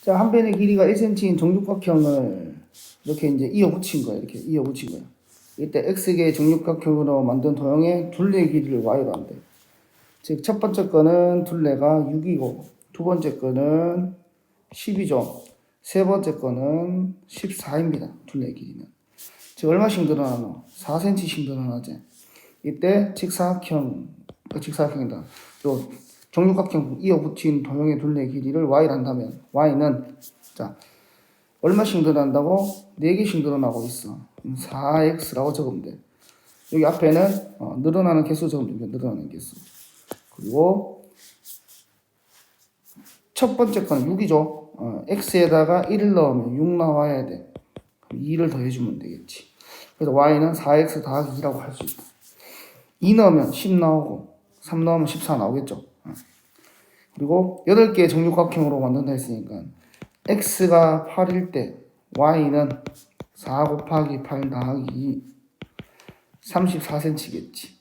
자, 한 변의 길이가 1cm인 정육각형을 이렇게 이제 이어 붙인 거예요. 이렇게 이어 붙인 거예요. 이때 x개의 정육각형으로 만든 도형의 둘레의 길이를 y로 한대. 즉, 첫 번째 거는 둘레가 6이고, 두 번째 거는 10이죠. 세 번째 거는 14입니다. 둘레의 길이는. 즉, 얼마씩 늘어나노? 4cm씩 늘어나지. 이때 직사각형, 어, 직사각형이다. 요 정육각형 이어 붙인 도형의 둘레 길이를 y를 한다면 y는 자 얼마씩 늘어난다고? 4개씩 늘어나고 있어. 4x라고 적으면 돼. 여기 앞에는 어, 늘어나는 개수 적으면 됩니다. 늘어나는 개수. 그리고 첫 번째 건 6이죠. 어, x에다가 1을 넣으면 6 나와야 돼. 그럼 2를 더해주면 되겠지. 그래서 y는 4x 더하기 2라고 할 수 있다. 2 넣으면 10 나오고 3 넣으면 14 나오겠죠. 어. 그리고 8개의 정육각형으로 만든다 했으니까 x가 8일 때 y는 4 곱하기 8 더하기 2 34cm겠지.